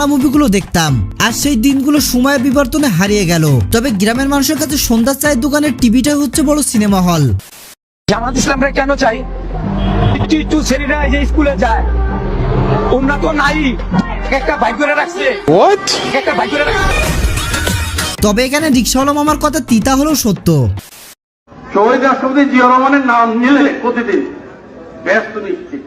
বাংলা মুভিগুলো দেখতাম। আর সেই দিনগুলো সময়ের বিবর্তনে হারিয়ে গেল। তবে গ্রামের মানুষের কাছে সন্ধ্যার চায়ের দোকানের টিভিটাই হচ্ছে বড় সিনেমা হল। জামাত ইসলামরা কেন চাই? টিটু ছেলেরা এই যে স্কুলে যায়। উন্নত নাই। একটা বাইক করে রাখছে। একটা বাইক করে রাখছে। তবে এখানে রিক্সাওয়ালা মামার কথা তিতা হলো সত্য। শহীদ রাষ্ট্রপতি জিয়া রহমানের নাম নিলে প্রতিদিন ব্যস্ত নিশ্চিত।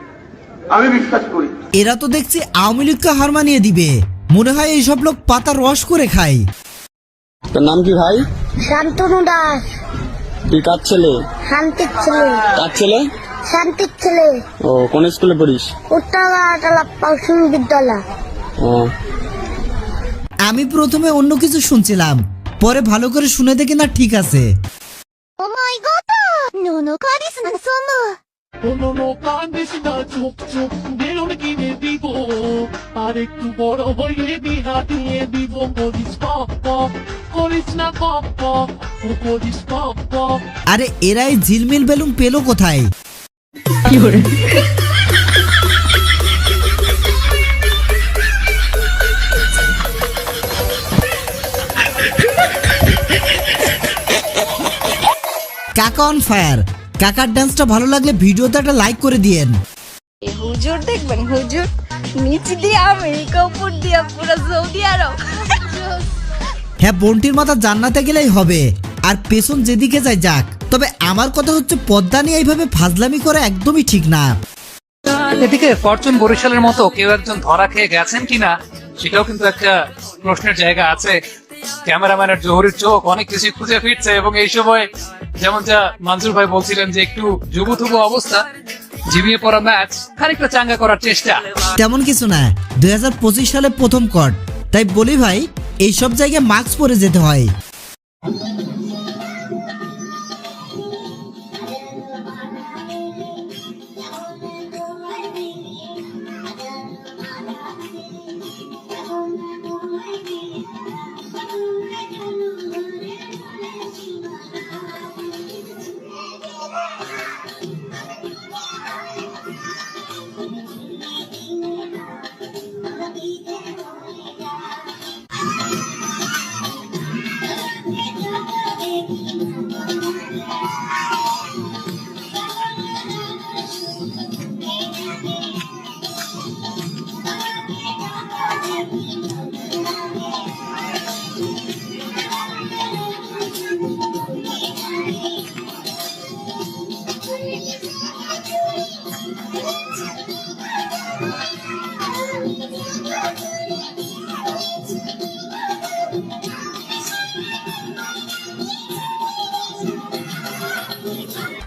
আমি বিশ্বাস করি। এরা তো দেখছি আওয়ামী লীগকে হার মানিয়ে দিবে। মনে হয় এইসব লোক পাতা রস করে খায়। তোর নাম কি ভাই? শান্তনু দাস। তুই কার ছেলে? শান্তির ছেলে। কার ছেলে? শান্তির ছেলে। ও কোন স্কুলে পড়িস? উত্তরগাঁটালা পশ্চিম বিদ্যালয়। ও। আমি প্রথমে অন্য কিছু শুনছিলাম পরে ভালো করে শুনে দেখি না ঠিক আছে। কোনো কান্দিস না চুপ চুপ বেরোন কিনে দিব। আর একটু বড় হইলে বিহা দিয়ে দিব। করিস পপ পপ করিস না পপ পপ ও করিস পপ পপ আরে এরাই ঝিলমিল বেলুন পেল কোথায়? কাকা অন ফায়ার কাকার ডান্সটা ভালো লাগলে ভিডিওতে একটা লাইক করে দিয়েন। হুজুর দেখবেন হুজুর নিচ দিয়ে আমেরিকা উপর দিয়ে পুরো সৌদি আরব। হ্যাঁ বোনটির মাথা জান্নাতে গেলেই হবে। আর পেছন যেদিকে যায় যাক। তবে আমার কথা হচ্ছে পদ্মা নিয়ে এইভাবে ফাজলামি করা একদমই ঠিক না। এদিকে ফরচুন বরিশালের মতো কেউ একজন ধরা খেয়ে গেছেন কিনা সেটাও কিন্তু একটা প্রশ্নের জায়গা আছে। ক্যামেরাম্যানের জোহরের চোখ অনেক কিছু খুঁজে ফিরছে এবং এই সময় যেমন যা মনসুর ভাই বলছিলেন যে একটু যুবথুবু অবস্থা, ঝিমিয়ে পড়া ম্যাচ, খানিকটা চাঙ্গা করার চেষ্টা। তেমন কিছু না, দুই হাজার পঁচিশ সালে প্রথম কট তাই বলি ভাই এইসব জায়গায় মাস্ক পরে যেতে হয়।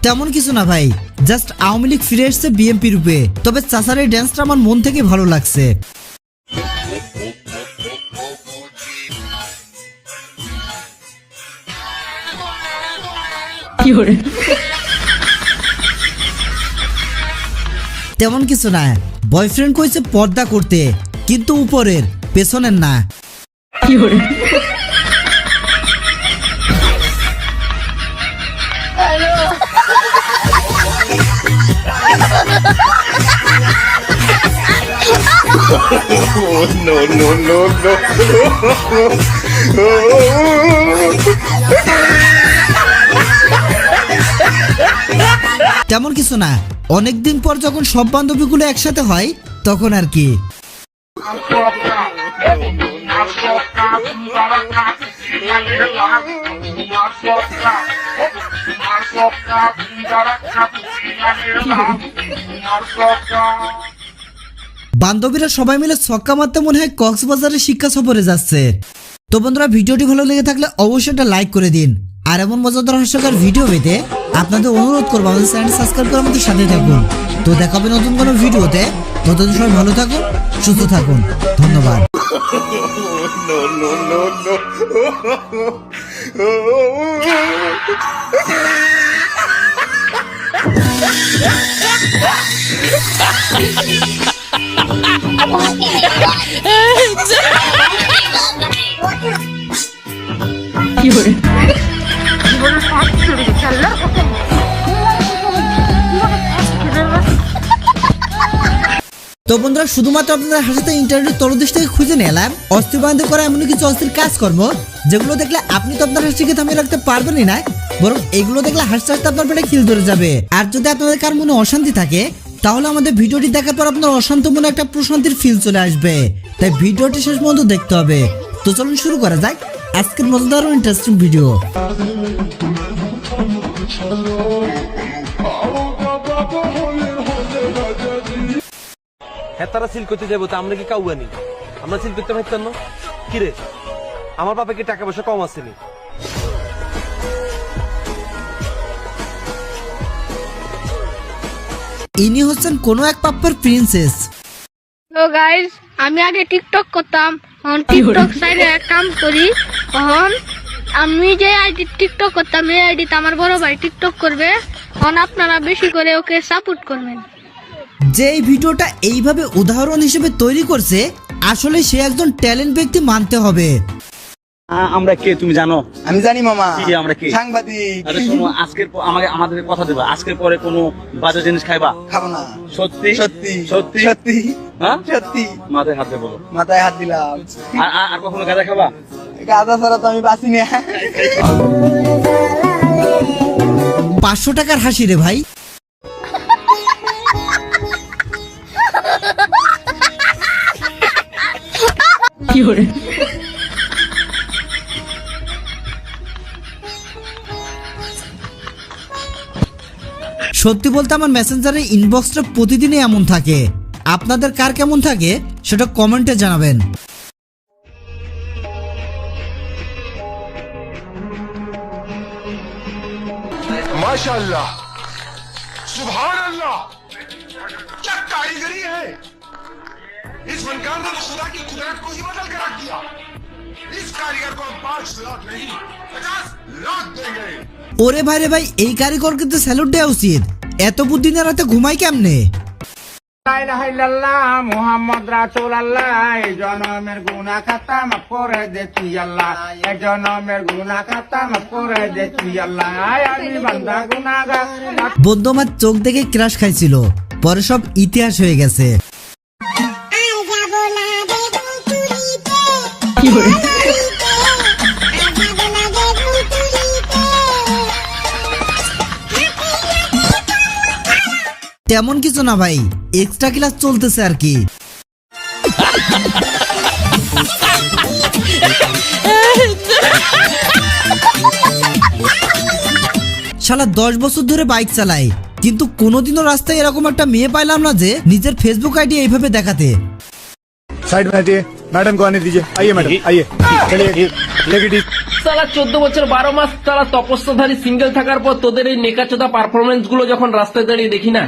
তেমন কিছু না ভাই। জাস্ট আওয়ামী লীগ ফিরে এসছে বিএমপি রূপে। তবে চাচার এই ড্যান্সটা আমার মন থেকে ভালো লাগছে। তেমন কিছু না। বয়ফ্রেন্ড কইছে পর্দা করতে, কিন্তু উপরের, পেছনের না। তেমন কিছু না। অনেকদিন পর যখন সব বান্ধবীগুলো একসাথে হয় তখন আর কি। বান্ধবীরা সবাই মিলে ছক্কা মারতে মনে হয় কক্সবাজারের শিক্ষা সফরে যাচ্ছে তো বন্ধুরা ভিডিওটি ভালো লেগে থাকলে অবশ্যই একটা লাইক করে দিন আর এমন মজাদার হাস্যকর ভিডিও পেতে আপনাদের অনুরোধ করব আমাদের চ্যানেল সাবস্ক্রাইব করে আমাদের সাথে থাকুন তো দেখা হবে নতুন কোনো ভিডিওতে ততদিন সবাই ভালো থাকুন সুস্থ থাকুন ধন্যবাদ no, no, no, no. কি করে জীবনের পথ চলে গেছে আল্লাহ তো বন্ধুরা, শুধুমাত্র আপনাদের হাসিতে ইন্টারনেটের তরদেশ থেকে খুঁজে নিলাম অস্থির বান্ধব করা এমন কিছু অস্থির কাজকর্ম, যেগুলো দেখলে আপনি তো আপনার হাসিকে থামিয়ে রাখতে পারবেনই না। বরং এগুলো দেখলে হাসতে হাসতে আপনার পেটে খিল ধরে যাবে। আর যদি আপনাদের কার মনে অশান্তি থাকে, তাহলে আমাদের ভিডিওটি দেখার পর আপনার অশান্ত মনে একটা প্রশান্তির ফিল চলে আসবে। তাই ভিডিওটি শেষ পর্যন্ত দেখতে হবে। তো চলুন শুরু করা যাক আজকের মজাদার ইন্টারেস্টিং ভিডিও হ্যাঁ তারা সিল করতে যাব, তা আমরা কি কাউয়া নি? আমরা সিল করতে পারতাম না? কিরে? আমার বাবা কি টাকা পয়সা কম আসেনি ইনি হচ্ছেন কোনো এক পাপ্পার প্রিন্সেস তো গাইস আমি আগে টিকটক করতাম এখন টিকটক সাইডে এক কাম করি এখন আমি যে আইডি টিকটক করতাম এই আইডিতে আমার বড় ভাই টিকটক করবে এখন আপনারা বেশি করে ওকে সাপোর্ট করবেন। যে এই ভিডিওটা এইভাবে উদাহরণ হিসেবে তৈরি করছে আসলে সে একজন ট্যালেন্ট ব্যক্তি মানতে হবে। আমরা কে? তুমি জানো? আমি জানি মামা। কি আমরা কি? সাংবাদিক। আরে শোনো আজকের আমাকে আমাদের কথা দেবা। আজকের পরে কোনো বাজে জিনিস খাইবা? খাব না। সত্যি? সত্যি। সত্যি? সত্যি। হ্যাঁ? সত্যি। মাথায় হাতে বলো। মাথায় হাত দিলাম। আর কখনো গাঁজা খাবা? গাঁদা ছাড়া তো আমি বাঁচি না। পাঁচশো টাকার হাসি রে ভাই। সত্যি বলতে আমার মেসেঞ্জারের ইনবক্সটা প্রতিদিনই এমন থাকে আপনাদের কার কেমন থাকে সেটা কমেন্টে জানাবেন माशाल्लाह सुभान अल्लाह क्या कारीगरी है इस फनकार ने तो खुदा की कुदरत को ही बदल कर रख दिया इस कारीगर को हम पांच लाख नहीं पचास लाख देंगे ওরে ভাই রে ভাই এই কারিগরকে তো স্যালুট দেওয়া উচিত এত বুদ্ধি না রাতে ঘুমাই কেমনে? মোহাম্মদ রাসুল আল্লাহ এই জনমের গুনা খাতা মাফ করে দেখি আল্লাহ এই জনমের গুনা খাতা মাফ করে দেখি আল্লাহ আমি বান্দা গুনাগার বন্ধু আমার চোখ দেখে ক্রাশ খাইছিল পরে সব ইতিহাস হয়ে গেছে। তেমন কিছু না ভাই এক্সট্রা ক্লাস চলতেছে আর কি শালা দশ বছর ধরে বাইক চালায় কিন্তু কোনোদিনও রাস্তায় এরকম একটা মেয়ে পাইলাম না যে নিজের ফেসবুক আইডি এইভাবে দেখাতে साइड में हटिए मैडम को आने दीजिए आइए मैडम आइए चलिए लेके ठीक সালা চোদ্দ বছর বারো মাস তারা তপস্যাধারী সিঙ্গেল থাকার পর তোদের এই নেকাচোদা পারফরমেন্স গুলো যখন রাস্তায় দাঁড়িয়ে দেখি না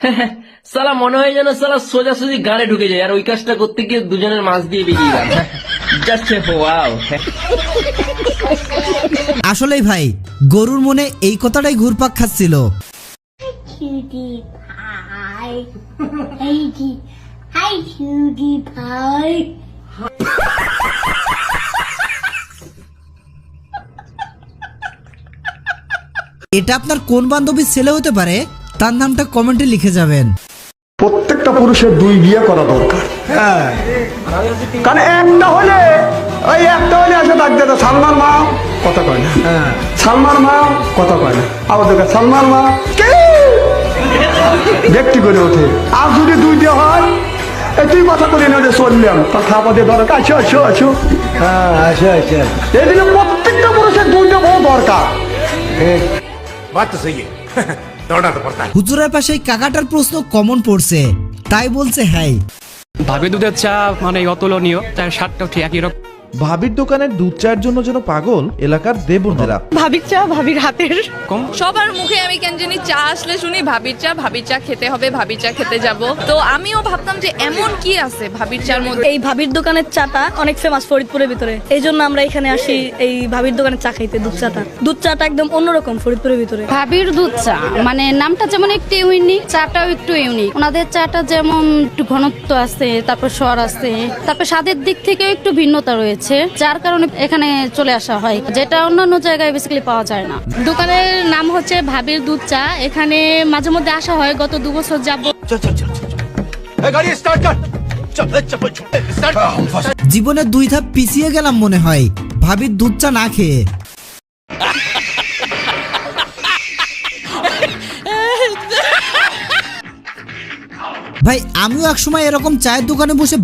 সালা মনে হয় যেন সালা সোজাসুজি গাড়ে ঢুকে যায় আর ওই কাজটা করতে গিয়ে দুজনের মাছ দিয়ে বেরিয়ে গেল জাস্ট ওয়াও আসলেই ভাই গরুর মনে এই কথাটাই ঘুরপাক খাচ্ছিল cutie pie. Hey, hi, cutie pie. এটা আপনার কোন বান্ধবীর ছেলে হতে পারে তার নামটা কমেন্টে লিখে যাবেন। প্রত্যেকটা পুরুষের দুই বিয়ে করা দরকার। হ্যাঁ। কারণ একটা হলে ওই একটা হলে আসে থাকতে তো সালমান মা কথা কয় না। হ্যাঁ। সালমান মা কথা কয় না। আবার দেখো সালমান মা কে? ব্যক্তি করে ওঠে। আর যদি দুই দিয়ে হয় তুই কথা বলি না চললাম। তা খাওয়া দিয়ে দরকার। আছো আছো আছো হ্যাঁ আসো আসো এই জন্য প্রত্যেকটা পুরুষের দুইটা বউ দরকার। বাচ্চা সেই হুজুরের পাশে কাকাটার প্রশ্ন কমন পড়ছে। তাই বলছে হ্যাঁ। ভাবি দুধের চা মানে অতুলনীয় তার স্বাদটাও ঠিক একই রকম। ভাবির দোকানের দুধ চায়ের জন্য যেন পাগল এলাকার দেবনেরা ভাবির চা ভাবির হাতের। কম? সবার মুখে আমি কেন জানি চা আসলে শুনি ভাবির চা ভাবির চা খেতে হবে ভাবির চা খেতে যাব। তো আমিও ভাবতাম যে এমন কি আছে ভাবির চার মধ্যে। এই ভাবির দোকানের চাটা অনেক ফেমাস ফরিদপুরের ভিতরে। এই জন্য আমরা এখানে আসি এই ভাবির দোকানের চা খাইতে দুধ চাটা। দুধ চাটা একদম অন্যরকম ফরিদপুরের ভিতরে। ভাবির দুধ চা মানে নামটা যেমন একটু ইউনিক চাটাও একটু ইউনিক ওনাদের চাটা যেমন একটু ঘনত্ব আছে তারপর স্বর আছে তারপর স্বাদের দিক থেকেও একটু ভিন্নতা রয়েছে যার কারণে এখানে চলে আসা হয় যেটা অন্যান্য জায়গায় বেসিক্যালি পাওয়া যায় না। দোকানের নাম হচ্ছে ভাবির দুধ চা। এখানে মাঝে মধ্যে আসা হয় গত দু বছর যাব জীবনে দুই ধাপ পিছিয়ে গেলাম মনে হয়। ভাবির দুধ চা না খেয়ে। ভাই আমিও একসময় এরকম চায়ের দোকানে বসে